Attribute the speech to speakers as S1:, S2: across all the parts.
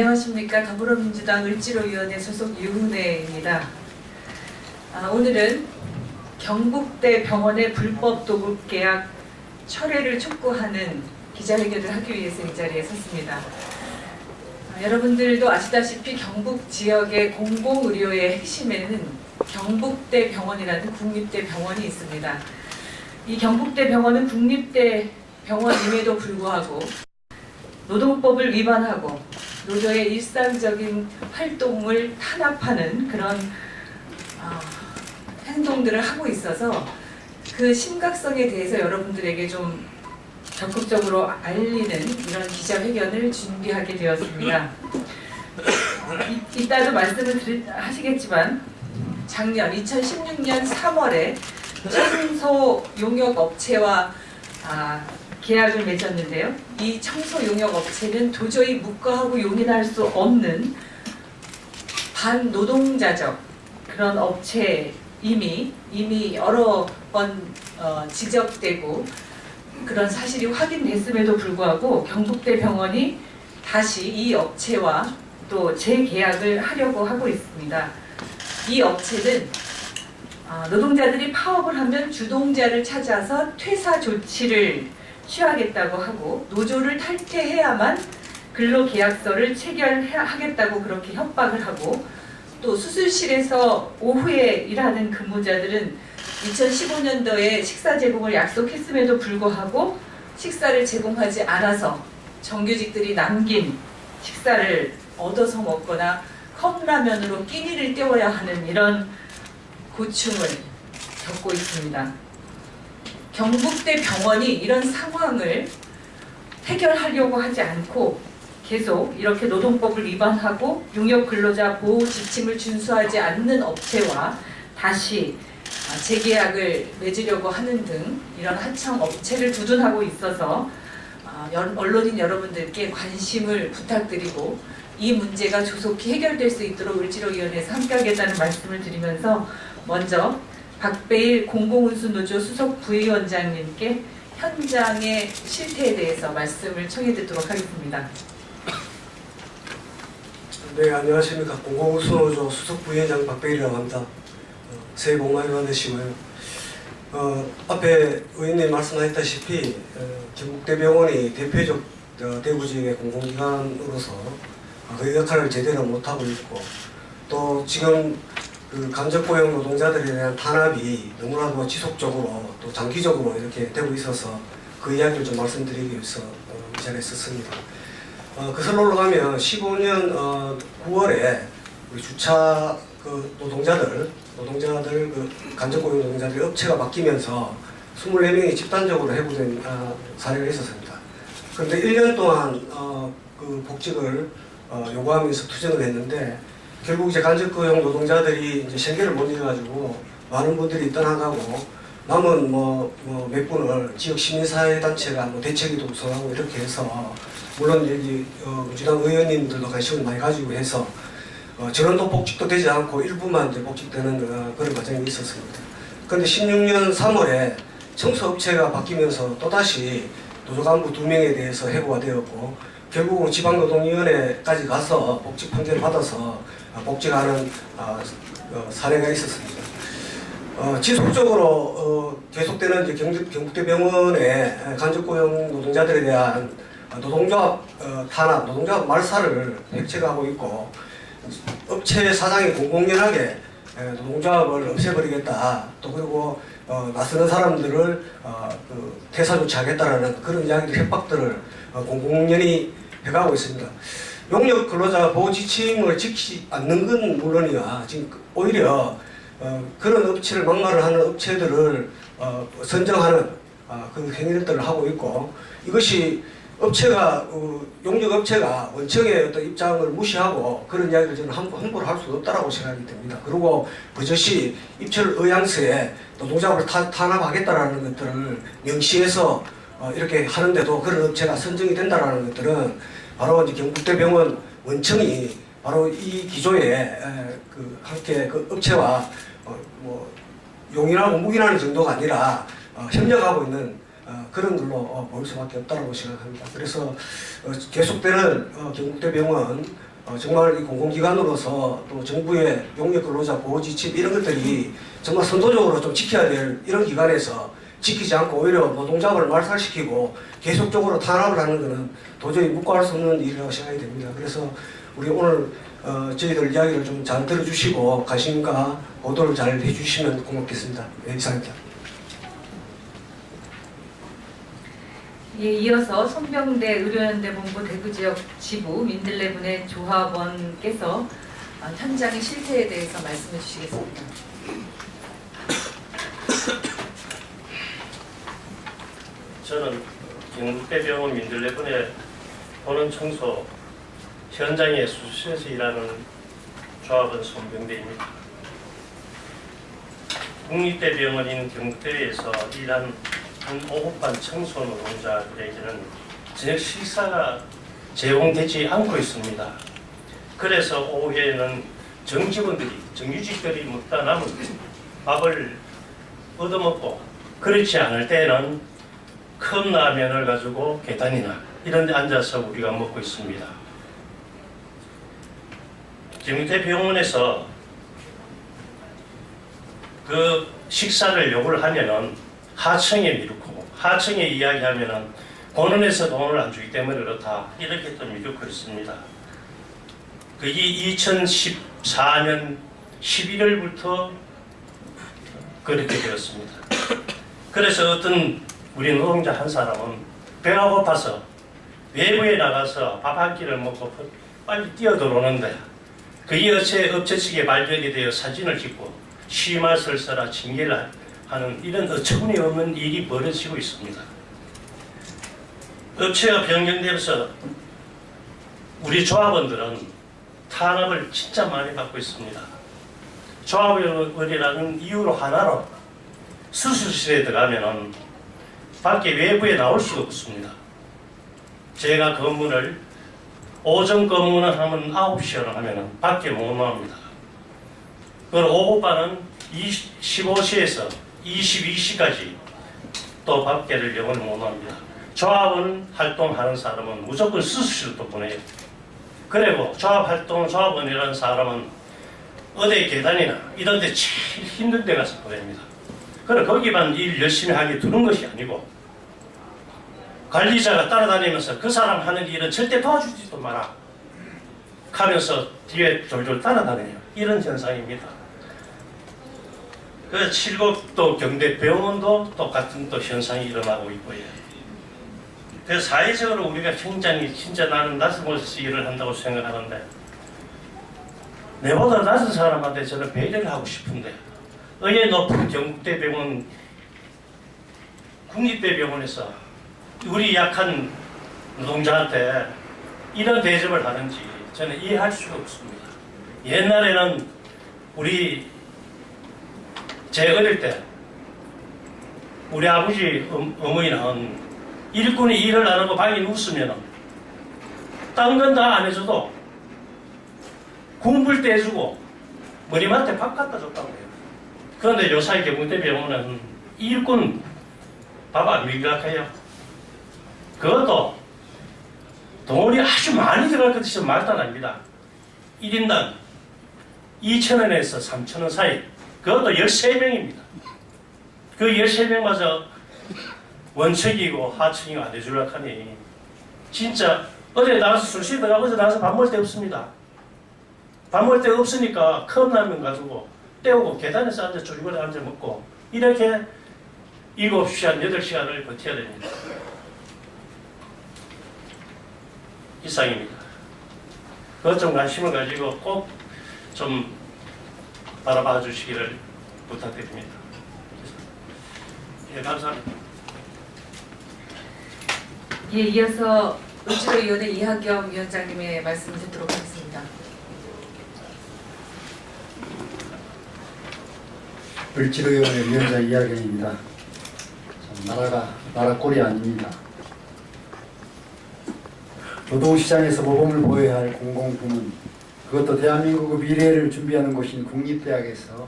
S1: 안녕하십니까 더불어민주당 을지로위원회 소속 유은혜입니다. 아, 오늘은 경북대 병원의 불법 도급 계약 철회를 촉구하는 기자회견을 하기 위해서 이 자리에 섰습니다. 아, 여러분들도 아시다시피 경북 지역의 공공의료의 핵심에는 경북대 병원이라는 국립대 병원이 있습니다. 이 경북대 병원은 국립대 병원임에도 불구하고 노동법을 위반하고 노조의 일상적인 활동을 탄압하는 그런 아, 행동들을 하고 있어서 그 심각성에 대해서 여러분들에게 좀 적극적으로 알리는 이런 기자회견을 준비하게 되었습니다. 이, 이따도 말씀을 드리, 하시겠지만 작년 2016년 3월에 청소 용역 업체와 아, 계약을 맺었는데요. 이 청소 용역 업체는 도저히 묵과하고 용인할 수 없는 반노동자적 그런 업체 이미 이미 여러 번 어, 지적되고 그런 사실이 확인됐음에도 불구하고 경북대 병원이 다시 이 업체와 또 재계약을 하려고 하고 있습니다. 이 업체는 아, 노동자들이 파업을 하면 주동자를 찾아서 퇴사 조치를 취하겠다고 하고 노조를 탈퇴해야만 근로계약서를 체결하겠다고 그렇게 협박을 하고 또 수술실에서 오후에 일하는 근무자들은 2015년도에 식사 제공을 약속했음에도 불구하고 식사를 제공하지 않아서 정규직들이 남긴 식사를 얻어서 먹거나 컵라면으로 끼니를 때워야 하는 이런 고충을 겪고 있습니다. 경북대 병원이 이런 상황을 해결하려고 하지 않고 계속 이렇게 노동법을 위반하고 용역 근로자 보호 지침을 준수하지 않는 업체와 다시 아, 재계약을 맺으려고 하는 등 이런 하청 업체를 두둔하고 있어서 아, 연- 언론인 여러분들께 관심을 부탁드리고 이 문제가 조속히 해결될 수 있도록 을지로위원회에서 함께하겠다는 말씀을 드리면서 먼저 박배일 공공운수노조 수석 부위원장님께 현장의 실태에 대해서 말씀을 청해 듣도록 하겠습니다.
S2: 네, 안녕하십니까. 공공수노조 수석 부위원장 박배일이라고 합니다. 어, 새해 복 많이 받으시고요. 어, 앞에 의원님 말씀하셨다시피 어, 경북대병원이 대표적 어, 대구 지역의 공공기관으로서 어, 그 역할을 제대로 못하고 있고 또 지금 그 간접고용 노동자들에 대한 탄압이 너무나도 지속적으로 또 장기적으로 이렇게 되고 있어서 그 이야기를 좀 말씀드리기 위해서 어, 이 자리에 섰습니다. 어, 그슬로 올라가면 15년 어, 9월에 우리 주차 그 노동자들 노동자들 그 간접고용 노동자들 업체가 바뀌면서 24명이 집단적으로 해고된 아, 사례가 있었습니다. 그런데 1년 동안 어, 그 복직을 어, 요구하면서 투쟁을 했는데 결국 이제 간접고용 노동자들이 이제 생계를 못 이어가지고 많은 분들이 떠나가고 남은 뭐몇 분을 지역 시민사회단체가 뭐 대책위도 구성하고 이렇게 해서 물론 여기 어, 민주당 의원님들도 관심을 많이 가지고 해서 어, 전원도 복직도 되지 않고 일부만 이제 복직되는 어, 그런 과정이 있었습니다. 그런데 16년 3월에 청소업체가 바뀌면서 또다시 노조 간부 두 명에 대해서 해고가 되었고 결국은 지방노동위원회까지 가서 복직 판결을 받아서 어, 복직하는 어, 어, 사례가 있었습니다. 어, 지속적으로 어, 계속되는 경북대병원의 간접고용 노동자들에 대한 노동조합 어, 탄압, 노동조합 말살을 획책하고 있고 업체 사장이 공공연하게 에, 노동조합을 없애버리겠다. 또 그리고 어, 나서는 사람들을 어, 그 퇴사 조치하겠다라는 그런 이야기들 협박들을 어, 공공연히 해가고 있습니다. 용역 근로자 보호 지 침을 지키지 않는 건 물론이야 지금 오히려 어, 그런 업체를 막말을 하는 업체들을 어, 선정하는 어, 그 행위들을 하고 있고 이것이 업체가 어, 용역 업체가 원청의 어떤 입장을 무시하고 그런 이야기를 저는 함- 함부로 할 수 없다라고 생각이 듭니다. 그리고 그것이 입철 의향서에 노동자를 타, 탄압하겠다라는 것들을 명시해서 어, 이렇게 하는데도 그런 업체가 선정이 된다라는 것들은 바로 이제 경북대병원 원청이 바로 이 기조에 에, 그 함께 그 업체와 어, 뭐 용인하고 묵인하는 정도가 아니라 어, 협력하고 있는 어, 그런 걸로 어, 볼 수밖에 없다고 생각합니다. 그래서 어, 계속되는 어, 경북대병원 어, 정말 이 공공기관으로서 또 정부의 용역 근로자 보호 지침 이런 것들이 정말 선도적으로 좀 지켜야 될 이런 기관에서 지키지 않고 오히려 노동자를 말살시키고 계속적으로 탄압을 하는 것은 도저히 묵과할 수 없는 일이라고 생각이 됩니다. 그래서 우리 오늘 어, 저희들 이야기를 좀 잘 들어주시고 관심과 보도를 잘 해주시면 고맙겠습니다. 네, 이상입니다.
S1: 예, 이어서 손병대 의료연대 본부 대구 지역 지부 민들레분의 조합원께서 어, 현장의 실태에 대해서 말씀해 주시겠습니다.
S3: 저는 경북대병원 민들레군의 보는 청소 현장에 수시에서 일하는 조합원 손병대입니다. 국립대병원인 경북대에서 일한 한 오후반 청소 노동자들에게는 저녁 식사가 제공되지 않고 있습니다. 그래서 오후에는 정직원들이, 정규직들이 먹다 남은 밥을 얻어먹고 그렇지 않을 때는 큰 라면을 가지고 계단이나 이런 데 앉아서 우리가 먹고 있습니다. 김태 병원에서 그 식사를 요구를 하면은 하청에 미루고 하청에 이야기하면은 본원에서 돈을 안 주기 때문에 그렇다 이렇게 또 미루고 있습니다. 그게 2014년 11월부터 그렇게 되었습니다. 그래서 어떤 우리 노동자 한 사람은 배가 고파서 외부에 나가서 밥 한 끼를 먹고 빨리 뛰어 들어오는데 그게 업체, 업체 측에 발견이 되어 사진을 찍고 심할설 써라 징계를 하는 이런 어처구니 없는 일이 벌어지고 있습니다. 업체가 변경되면서 우리 조합원들은 탄압을 진짜 많이 받고 있습니다. 조합원이라는 이유로 하나로 수술실에 들어가면은 밖에 외부에 나올 수가 없습니다. 제가 근무를 오전 근무는 하면 9시로 하면은 밖에 못 나옵니다. 그리고 오후반은 15시에서 22시까지 또 밖에를 영원히 못 나옵니다. 조합원 활동하는 사람은 무조건 또 보내요. 그리고 조합 활동, 조합원이라는 사람은 어디 계단이나 이런 데 제일 힘든 데 가서 보냅니다. 그래 거기만 일 열심히 하게 두는 것이 아니고 관리자가 따라다니면서 그 사람 하는 일은 절대 도와주지도 마라 하면서 뒤에 졸졸 따라다녀요. 이런 현상입니다. 그 칠곡도 경대 병원도 똑같은 또 현상이 일어나고 있고요. 그래서 사회적으로 우리가 굉장히 진짜 나는 낮은 곳에서 일을 한다고 생각하는데 내보다 낮은 사람한테 저는 배려를 하고 싶은데 의회 높은 경북대병원 국립대병원에서 우리 약한 노동자한테 이런 대접을 하는지 저는 이해할 수가 없습니다. 옛날에는 우리 제 어릴 때 우리 아버지 어- 어머니는 일꾼이 일을 안 하고 방에 누웠으면 딴건다 안 해줘도 공불 떼주고 머리맡에 밥 갖다 줬다고 해요. 그런데 요사이 경북대병원은 일꾼 밥안 미각해요. 그것도 돈이 아주 많이 들어갈 것 같아서 말도 안 합니다. 1인당 2,000원에서 3,000원 사이. 그것도 13명입니다. 그 13명마저 원칙이고 하층이고 안 해주려고 하니 진짜 어제 나가서 술 쉬다가 어제 나가서 밥 먹을 데 없습니다. 밥 먹을 데 없으니까 컵라면 가지고 떼우고 계단에서 앉아 조리고리 앉아 먹고 이렇게 7시간, 8시간을 버텨야 됩니다. 이상입니다. 그것 좀 관심을 가지고 꼭 좀 바라봐 주시기를 부탁드립니다. 예, 감사합니다.
S1: 예, 이어서 을지로위원회 이하경 위원장님의 말씀을 듣도록 하겠습니다.
S4: 을지로위원회 위원장 이야기입니다. 참, 나라가 나라 꼴이 아닙니다. 노동시장에서 모범을 보여야 할 공공부문, 그것도 대한민국의 미래를 준비하는 곳인 국립대학에서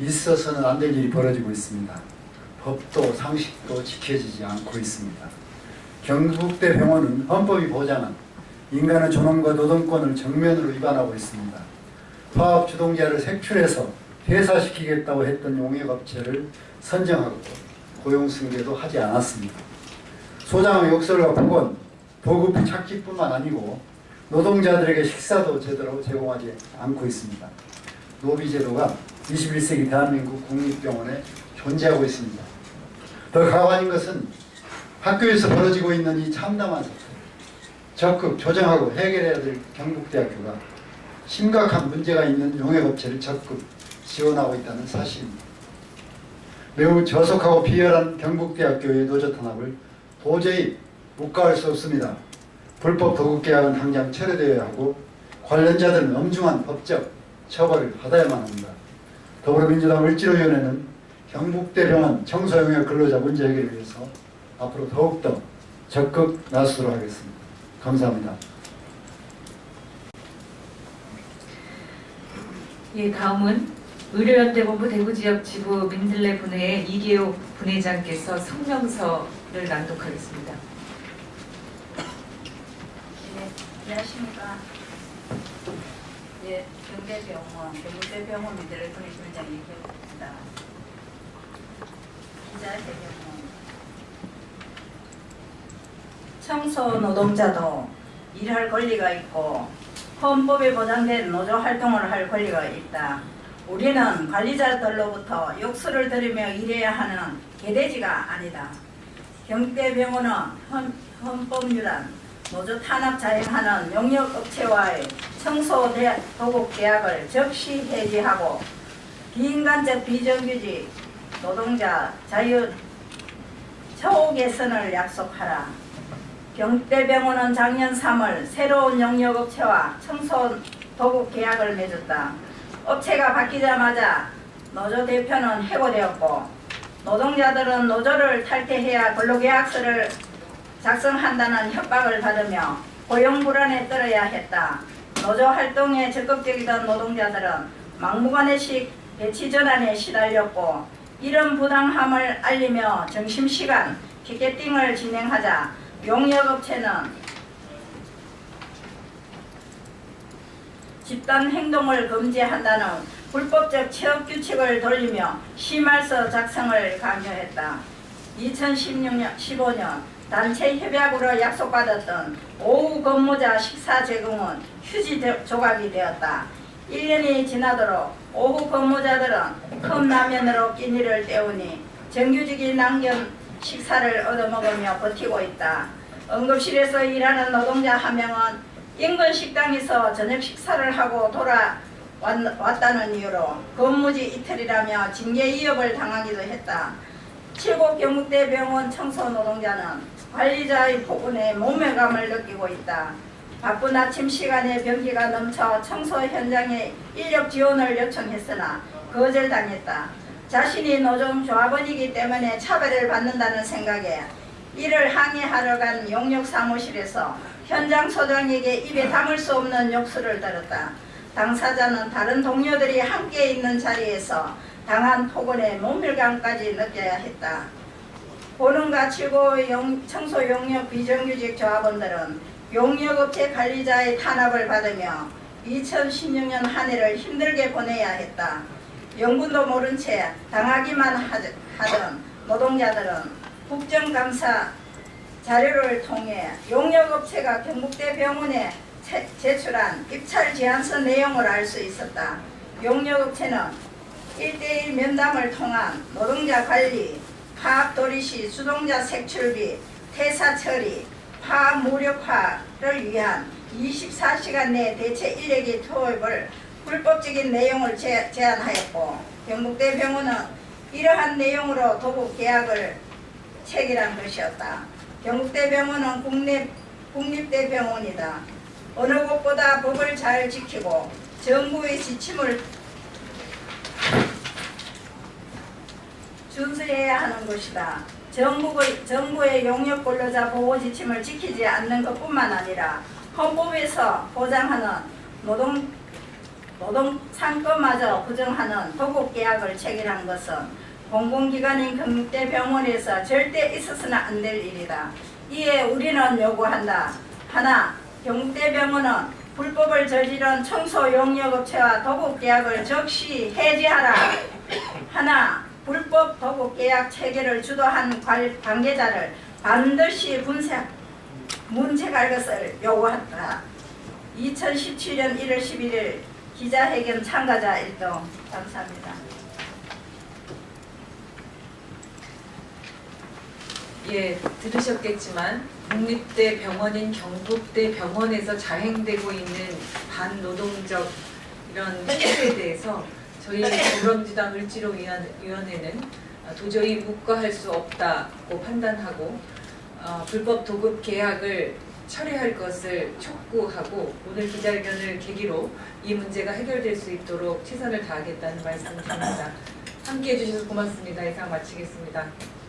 S4: 있어서는 안 될 일이 벌어지고 있습니다. 법도 상식도 지켜지지 않고 있습니다. 경북대 병원은 헌법이 보장한 인간의 존엄과 노동권을 정면으로 위반하고 있습니다. 화학 주동자를 색출해서 퇴사시키겠다고 했던 용역업체를 선정하고 고용 승계도 하지 않았습니다. 소장의 욕설과 폭언, 보급 착취뿐만 아니고 노동자들에게 식사도 제대로 제공하지 않고 있습니다. 노비 제도가 21세기 대한민국 국립병원에 존재하고 있습니다. 더 가관인 것은 학교에서 벌어지고 있는 이 참담한 사태 적극 조정하고 해결해야 될 경북대학교가 심각한 문제가 있는 용역업체를 적극 지원하고 있다는 사실입니다. 매우 저속하고 비열한 경북대학교의 노조 탄압을 도저히 묵과할 수 없습니다. 불법 도급계약은 당장 철회되어야 하고 관련자들은 엄중한 법적 처벌을 받아야만 합니다. 더불어민주당 을지로위원회는 경북대병원 청소용역 근로자 문제 해결을 위해서 앞으로 더욱더 적극 나서도록 하겠습니다. 감사합니다.
S1: 예, 다음은 의료연대본부 대구지역 지부 민들레 분회의 이계호 분회장께서 성명서를 낭독하겠습니다.
S5: 네, 안녕하십니까. 예, 경대병원, 경북대병원 민들레 분회팀장 이경입니다. 기자 대병원. 청소 노동자도 일할 권리가 있고 헌법에 보장된 노조 활동을 할 권리가 있다. 우리는 관리자들로부터 욕설을 들으며 일해야 하는 개돼지가 아니다. 경대병원은 헌, 헌법유란 노조 탄압 자행하는 용역업체와의 청소 대- 도급 계약을 즉시 해지하고 비인간적 비정규직 노동자 자유 처우 개선을 약속하라. 경대병원은 작년 3월 새로운 용역업체와 청소 도급 계약을 맺었다. 업체가 바뀌자마자 노조 대표는 해고되었고 노동자들은 노조를 탈퇴해야 근로계약서를 작성한다는 협박을 받으며 고용 불안에 떨어야 했다. 노조 활동에 적극적이던 노동자들은 막무가내식 배치 전환에 시달렸고 이런 부당함을 알리며 점심시간 피켓팅을 진행하자 용역업체는 집단 행동을 금지한다는 불법적 취업 규칙을 돌리며 심할서 작성을 강요했다. 2016년 15년 단체 협약으로 약속받았던 오후 근무자 식사 제공은 휴지 조- 조각이 되었다. 1년이 지나도록 오후 근무자들은 컵라면으로 끼니를 때우니 정규직이 남긴 식사를 얻어먹으며 버티고 있다. 응급실에서 일하는 노동자 한 명은 인근 식당에서 저녁 식사를 하고 돌아왔다는 이유로 근무지 이틀이라며 징계 위협을 당하기도 했다. 칠곡 경북대병원 청소 노동자는 관리자의 폭언에 모멸감을 느끼고 있다. 바쁜 아침 시간에 변기가 넘쳐 청소 현장에 인력 지원을 요청했으나 거절당했다. 자신이 노동 조합원이기 때문에 차별을 받는다는 생각에 이를 항의하러 간 용역 사무실에서 현장 소장에게 입에 담을 수 없는 욕설을 들었다. 당사자는 다른 동료들이 함께 있는 자리에서 당한 폭언에 모멸감까지 느껴야 했다. 보는가 용- 청소 용역 비정규직 조합원들은 용역업체 관리자의 탄압을 받으며 2016년 한 해를 힘들게 보내야 했다. 영분도 모른 채 당하기만 하던 노동자들은 국정감사 자료를 통해 용역업체가 경북대 병원에 채- 제출한 입찰 제안서 내용을 알 수 있었다. 용역업체는 1대1 면담을 통한 노동자 관리, 파업 도리시 수동자 색출비, 퇴사 처리, 파업 무력화를 위한 24시간 내 대체 인력의 투입을 불법적인 내용을 제, 제안하였고 경북대 병원은 이러한 내용으로 도급 계약을 체결한 것이었다. 경북대병원은 국립, 국립대병원이다. 어느 곳보다 법을 잘 지키고 정부의 지침을 준수해야 하는 것이다. 정부의, 정부의 용역 근로자 보호 지침을 지키지 않는 것뿐만 아니라 헌법에서 보장하는 노동 노동 상권마저 부정하는 도급 계약을 체결한 것은 공공기관인 경북대병원에서 절대 있어서는 안 될 일이다. 이에 우리는 요구한다. 하나, 경대병원은 불법을 저지른 청소 용역업체와 도급 계약을 즉시 해지하라. 하나, 불법 도급 계약 체계를 주도한 관- 관계자를 반드시 분쇄, 문책할 것을 요구한다. 2017년 1월 11일 기자회견 참가자 일동 감사합니다.
S1: 예, 들으셨겠지만 국립대 병원인 경북대 병원에서 자행되고 있는 반노동적 이런 행태에 대해서 저희 더불어민주당 을지로위원회는 도저히 묵과할 수 없다고 판단하고 어, 불법 도급 계약을 철회할 것을 촉구하고 오늘 기자회견을 계기로 이 문제가 해결될 수 있도록 최선을 다하겠다는 말씀을 드립니다. 함께해 주셔서 고맙습니다. 이상 마치겠습니다.